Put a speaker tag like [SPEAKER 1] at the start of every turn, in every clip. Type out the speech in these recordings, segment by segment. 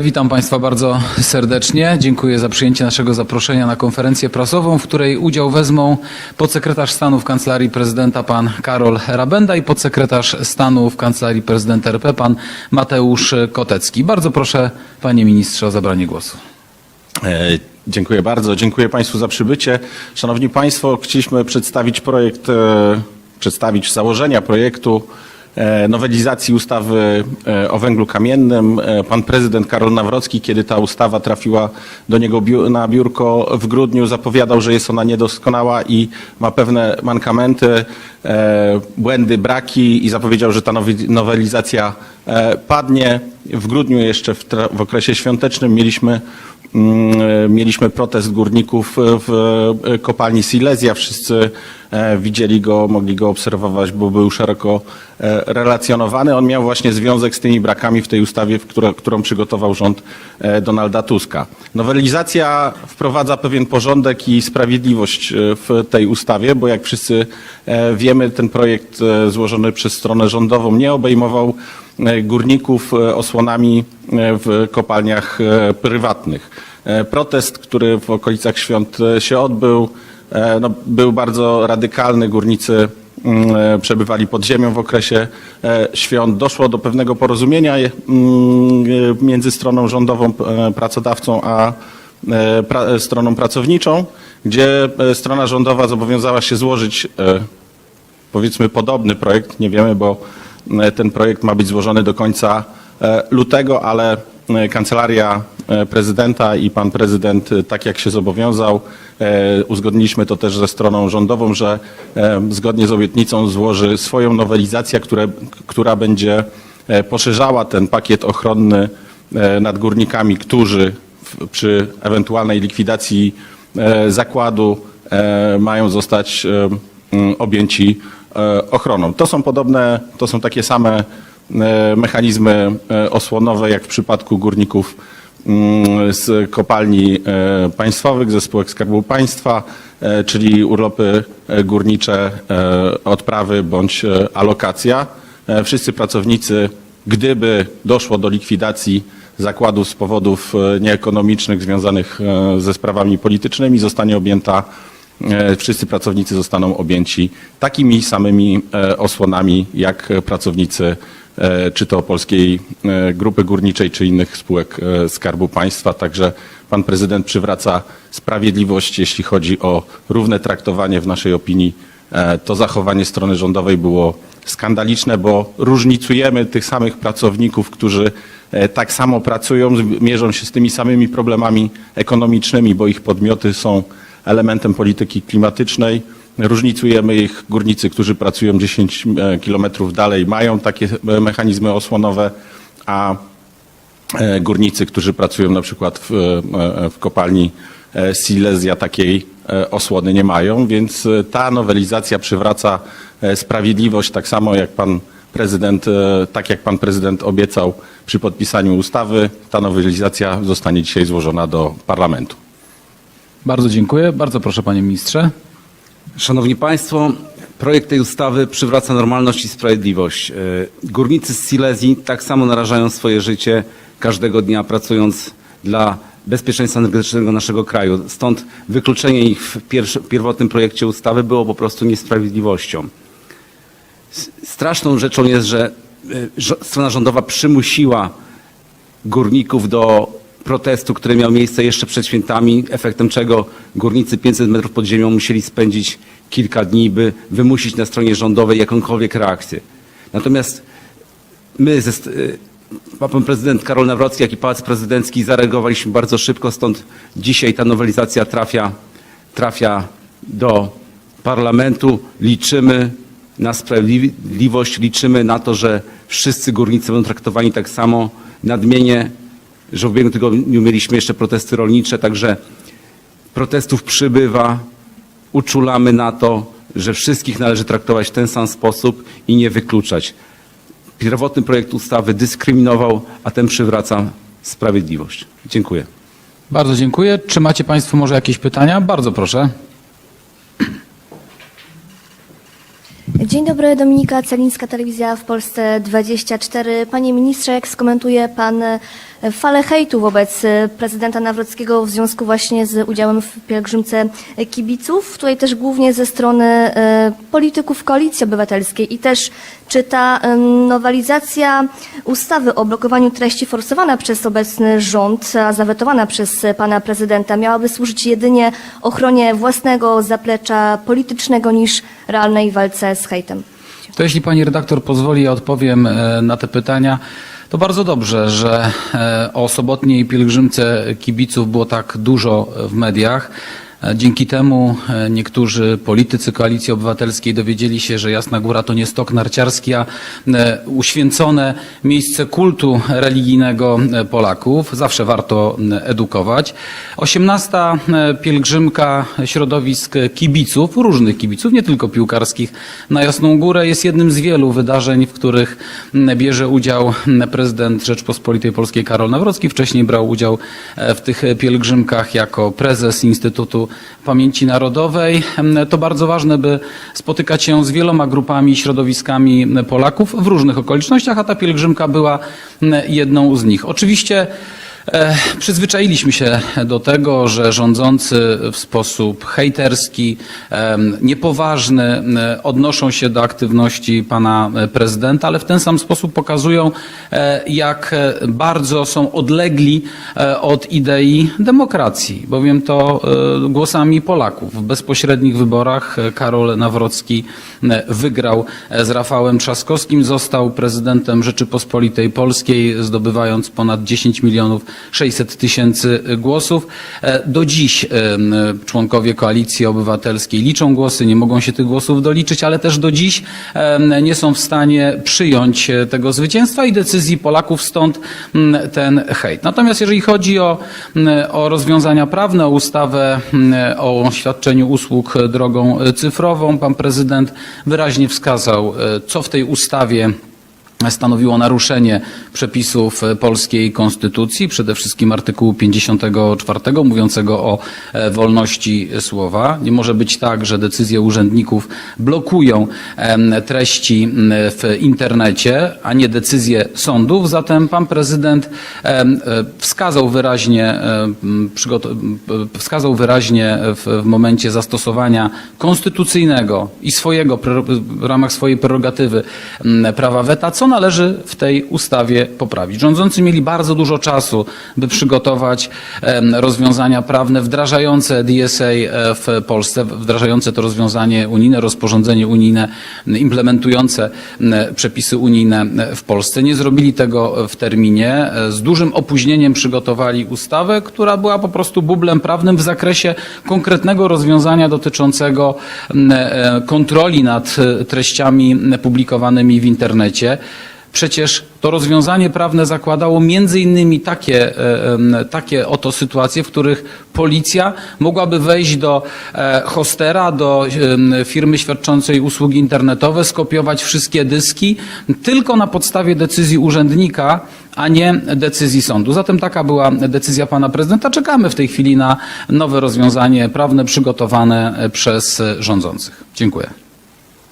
[SPEAKER 1] Witam Państwa bardzo serdecznie. Dziękuję za przyjęcie naszego zaproszenia na konferencję prasową, w której udział wezmą podsekretarz stanu w Kancelarii Prezydenta pan Karol Rabenda i podsekretarz stanu w Kancelarii Prezydenta RP pan Mateusz Kotecki. Bardzo proszę Panie Ministrze o zabranie głosu.
[SPEAKER 2] E, Dziękuję bardzo. Dziękuję Państwu za przybycie. Szanowni Państwo, chcieliśmy przedstawić projekt, e, przedstawić założenia projektu nowelizacji ustawy e, o węglu kamiennym. E, Pan prezydent Karol Nawrocki, kiedy ta ustawa trafiła do niego na biurko w grudniu, zapowiadał, że jest ona niedoskonała i ma pewne mankamenty, e, błędy, braki i zapowiedział, że ta nowelizacja e, padnie. W grudniu jeszcze w, w okresie świątecznym mieliśmy Mm, e, Mieliśmy protest górników w e, kopalni Silesia. Wszyscy e, widzieli go, mogli go obserwować, bo był szeroko e, relacjonowany. On miał właśnie związek z tymi brakami w tej ustawie, którą przygotował rząd e, Donalda Tuska. Nowelizacja wprowadza pewien porządek i sprawiedliwość e, w tej ustawie, bo jak wszyscy e, wiemy, ten projekt e, złożony przez stronę rządową nie obejmował e, górników e, osłonami w kopalniach prywatnych. Protest, który w okolicach świąt się odbył, no, był bardzo radykalny. Górnicy mm, przebywali pod ziemią w okresie świąt. Doszło do pewnego porozumienia mm, między stroną rządową, pracodawcą, a stroną pracowniczą, gdzie strona rządowa zobowiązała się złożyć powiedzmy podobny projekt, nie wiemy, bo e, ten projekt ma być złożony do końca e, lutego, ale e, kancelaria prezydenta i pan prezydent, tak jak się zobowiązał, uzgodniliśmy to też ze stroną rządową, że zgodnie z obietnicą złoży swoją nowelizację, które, która będzie poszerzała ten pakiet ochronny nad górnikami, którzy przy ewentualnej likwidacji zakładu mają zostać objęci ochroną. To są podobne, to są takie same e, mechanizmy e, osłonowe jak w przypadku górników mm, z kopalni e, państwowych, ze spółek Skarbu Państwa, e, czyli urlopy e, górnicze, e, odprawy bądź e, alokacja. E, Wszyscy pracownicy, gdyby doszło do likwidacji zakładów z powodów e, nieekonomicznych związanych e, ze sprawami politycznymi, zostanie objęta E, wszyscy pracownicy zostaną objęci takimi samymi e, osłonami jak pracownicy e, czy to Polskiej e, Grupy Górniczej, czy innych spółek e, Skarbu Państwa. Także pan prezydent przywraca sprawiedliwość, jeśli chodzi o równe traktowanie w naszej opinii. e, To zachowanie strony rządowej było skandaliczne, bo różnicujemy tych samych pracowników, którzy e, tak samo pracują, mierzą się z tymi samymi problemami ekonomicznymi, bo ich podmioty są elementem polityki klimatycznej. Różnicujemy ich górnicy, którzy pracują 10 e, kilometrów dalej, mają takie e, mechanizmy osłonowe, a e, górnicy, którzy pracują na przykład w, w kopalni Silesia takiej osłony nie mają, więc ta nowelizacja przywraca sprawiedliwość tak samo jak pan prezydent, tak jak pan prezydent obiecał przy podpisaniu ustawy. Ta nowelizacja zostanie dzisiaj złożona do parlamentu.
[SPEAKER 1] Bardzo dziękuję. Bardzo proszę Panie Ministrze.
[SPEAKER 3] Szanowni Państwo, projekt tej ustawy przywraca normalność i sprawiedliwość. E, Górnicy z Silesii tak samo narażają swoje życie każdego dnia pracując dla bezpieczeństwa energetycznego naszego kraju. Stąd wykluczenie ich w pierwotnym projekcie ustawy było po prostu niesprawiedliwością. Straszną rzeczą jest, że e, strona rządowa przymusiła górników do protestu, który miał miejsce jeszcze przed świętami, efektem czego górnicy 500 metrów pod ziemią musieli spędzić kilka dni, by wymusić na stronie rządowej jakąkolwiek reakcję. Natomiast my, ze, y, pan prezydent Karol Nawrocki, jak i Pałac Prezydencki zareagowaliśmy bardzo szybko, stąd dzisiaj ta nowelizacja trafia, trafia do parlamentu. Liczymy na sprawiedliwość, liczymy na to, że wszyscy górnicy będą traktowani tak samo. Nadmienię, że w ubiegłym tygodniu mieliśmy jeszcze protesty rolnicze, także protestów przybywa. Uczulamy na to, że wszystkich należy traktować w ten sam sposób i nie wykluczać. Pierwotny projekt ustawy dyskryminował, a ten przywraca sprawiedliwość. Dziękuję.
[SPEAKER 1] Bardzo dziękuję. Czy macie Państwo może jakieś pytania? Bardzo proszę.
[SPEAKER 4] Dzień dobry, Dominika Celińska, Telewizja w Polsce 24. Panie ministrze, jak skomentuje pan falę hejtu wobec e, prezydenta Nawrockiego w związku właśnie z udziałem w pielgrzymce kibiców, tutaj też głównie ze strony e, polityków Koalicji Obywatelskiej i też czy ta nowelizacja ustawy o blokowaniu treści forsowana przez obecny rząd, a zawetowana przez pana prezydenta miałaby służyć jedynie ochronie własnego zaplecza politycznego niż realnej walce z hejtem?
[SPEAKER 1] To jeśli pani redaktor pozwoli, ja odpowiem e, na te pytania. To bardzo dobrze, że e, o sobotniej pielgrzymce kibiców było tak dużo w mediach. Dzięki temu e, niektórzy politycy Koalicji Obywatelskiej dowiedzieli się, że Jasna Góra to nie stok narciarski, a e, uświęcone miejsce kultu religijnego e, Polaków. Zawsze warto edukować. 18. e, pielgrzymka środowisk kibiców, różnych kibiców, nie tylko piłkarskich, na Jasną Górę jest jednym z wielu wydarzeń, w których bierze udział prezydent Rzeczpospolitej Polskiej Karol Nawrocki. Wcześniej brał udział w tych pielgrzymkach jako prezes Instytutu Pamięci Narodowej. To bardzo ważne, by spotykać się z wieloma grupami, środowiskami m, Polaków w różnych okolicznościach, a ta pielgrzymka była jedną z nich. Oczywiście Przyzwyczailiśmy się do tego, że rządzący w sposób hejterski, niepoważny e, odnoszą się do aktywności pana e, prezydenta, ale w ten sam sposób pokazują, e, jak bardzo są odlegli od idei demokracji, bowiem to głosami Polaków. W bezpośrednich wyborach Karol Nawrocki wygrał. Z Rafałem Trzaskowskim, został prezydentem Rzeczypospolitej Polskiej, zdobywając ponad 10 milionów 600 tysięcy głosów. E, Do dziś em, członkowie Koalicji Obywatelskiej liczą głosy, nie mogą się tych głosów doliczyć, ale też do dziś em, nie są w stanie przyjąć e, tego zwycięstwa i decyzji Polaków, stąd ten hejt. Natomiast jeżeli chodzi o, o rozwiązania prawne, o ustawę o świadczeniu usług drogą cyfrową, pan prezydent wyraźnie wskazał, e, co w tej ustawie stanowiło naruszenie przepisów e, polskiej konstytucji, przede wszystkim artykułu 54 mówiącego o e, wolności słowa. Nie może być tak, że decyzje urzędników blokują treści w internecie, a nie decyzje sądów. Zatem pan prezydent e, wskazał wyraźnie, wskazał wyraźnie w, momencie zastosowania konstytucyjnego i swojego, w ramach swojej prerogatywy prawa weta, co należy w tej ustawie poprawić. Rządzący mieli bardzo dużo czasu, by przygotować rozwiązania prawne wdrażające DSA e, w Polsce, wdrażające to rozwiązanie unijne, rozporządzenie unijne, implementujące przepisy unijne e, w Polsce. Nie zrobili tego w terminie. E, Z dużym opóźnieniem przygotowali ustawę, która była po prostu bublem prawnym w zakresie konkretnego rozwiązania dotyczącego kontroli nad treściami publikowanymi w internecie. Przecież to rozwiązanie prawne zakładało między innymi takie, e, takie oto sytuacje, w których policja mogłaby wejść do e, hostera, do firmy świadczącej usługi internetowe, skopiować wszystkie dyski tylko na podstawie decyzji urzędnika, a nie decyzji sądu. Zatem taka była decyzja pana prezydenta. Czekamy w tej chwili na nowe rozwiązanie prawne przygotowane przez rządzących. Dziękuję.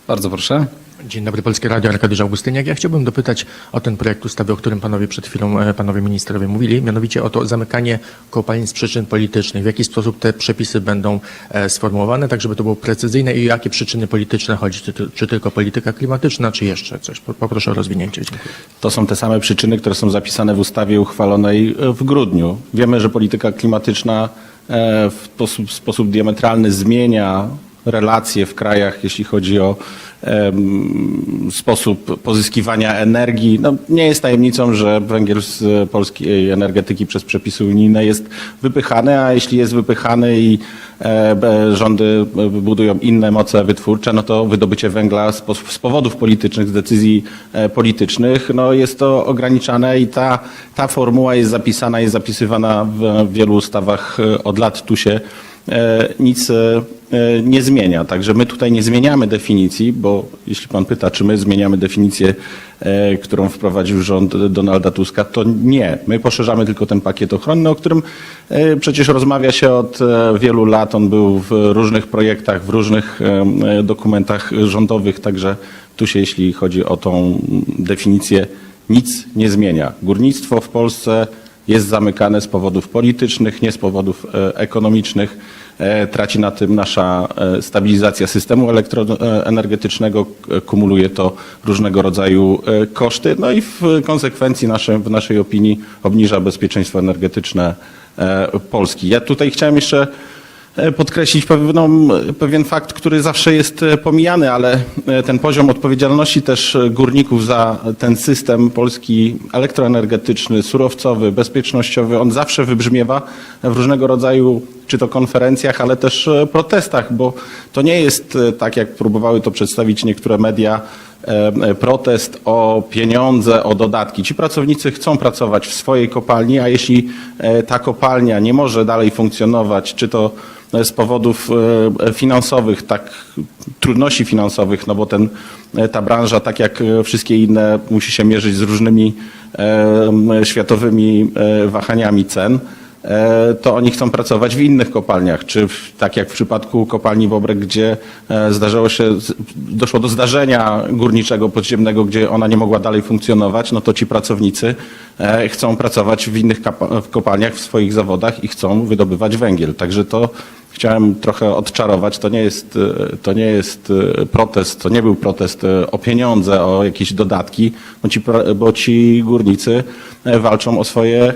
[SPEAKER 1] Bardzo proszę.
[SPEAKER 5] Dzień dobry, Polskie Radio, Arkadiusz Augustyniak. Ja chciałbym dopytać o ten projekt ustawy, o którym panowie przed chwilą, e, panowie ministrowie mówili, mianowicie o to zamykanie kopalń z przyczyn politycznych. W jaki sposób te przepisy będą e, sformułowane, tak żeby to było precyzyjne i jakie przyczyny polityczne chodzi? Czy, czy tylko polityka klimatyczna, czy jeszcze coś? Po- Poproszę o rozwinięcie. Dziękuję.
[SPEAKER 2] To są te same przyczyny, które są zapisane w ustawie uchwalonej e, w grudniu. Wiemy, że polityka klimatyczna w sposób, sposób diametralny zmienia relacje w krajach, jeśli chodzi o sposób pozyskiwania energii. No, nie jest tajemnicą, że węgiel z polskiej energetyki przez przepisy unijne jest wypychany, a jeśli jest wypychany i e, rządy budują inne moce wytwórcze, no to wydobycie węgla z, powodów politycznych, z decyzji e, politycznych, no jest to ograniczane i ta, ta formuła jest zapisana, jest zapisywana w wielu ustawach e, od lat. Tu się nic e, nie zmienia. Także my tutaj nie zmieniamy definicji, bo jeśli pan pyta, czy my zmieniamy definicję, e, którą wprowadził rząd Donalda Tuska, to nie. My poszerzamy tylko ten pakiet ochronny, o którym e, przecież rozmawia się od e, wielu lat. On był w różnych projektach, w różnych e, dokumentach rządowych, także tu się, jeśli chodzi o tą definicję, nic nie zmienia. Górnictwo w Polsce jest zamykane z powodów politycznych, nie z powodów e, ekonomicznych. E, Traci na tym nasza e, stabilizacja systemu elektroenergetycznego, kumuluje to różnego rodzaju koszty, no i w konsekwencji w naszej opinii obniża bezpieczeństwo energetyczne Polski. Ja tutaj chciałem jeszcze podkreślić pewną, pewien fakt, który zawsze jest e, pomijany, ale e, ten poziom odpowiedzialności też e, górników za ten system polski elektroenergetyczny, surowcowy, bezpiecznościowy, on zawsze wybrzmiewa w różnego rodzaju czy to konferencjach, ale też e, protestach, bo to nie jest e, tak, jak próbowały to przedstawić niektóre media, e, e, protest o pieniądze, o dodatki. Ci pracownicy chcą pracować w swojej kopalni, a jeśli e, ta kopalnia nie może dalej funkcjonować, czy to z powodów e, finansowych, tak trudności finansowych, no bo ten, e, ta branża, tak jak e, wszystkie inne, musi się mierzyć z różnymi e, światowymi e, wahaniami cen e, to oni chcą pracować w innych kopalniach, czy w, tak jak w przypadku kopalni Bobrek, gdzie e, zdarzało się, doszło do zdarzenia górniczego podziemnego, gdzie ona nie mogła dalej funkcjonować, no to ci pracownicy e, chcą pracować w innych kopalniach, w swoich zawodach i chcą wydobywać węgiel. Także to chciałem trochę odczarować. To nie jest, e, to nie jest e, protest, to nie był protest e, o pieniądze, o jakieś dodatki, bo ci, bo ci górnicy walczą o swoje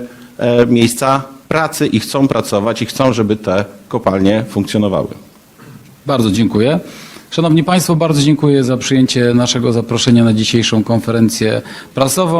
[SPEAKER 2] miejsca pracy i chcą pracować i chcą, żeby te kopalnie funkcjonowały.
[SPEAKER 1] Bardzo dziękuję. Szanowni Państwo, bardzo dziękuję za przyjęcie naszego zaproszenia na dzisiejszą konferencję prasową.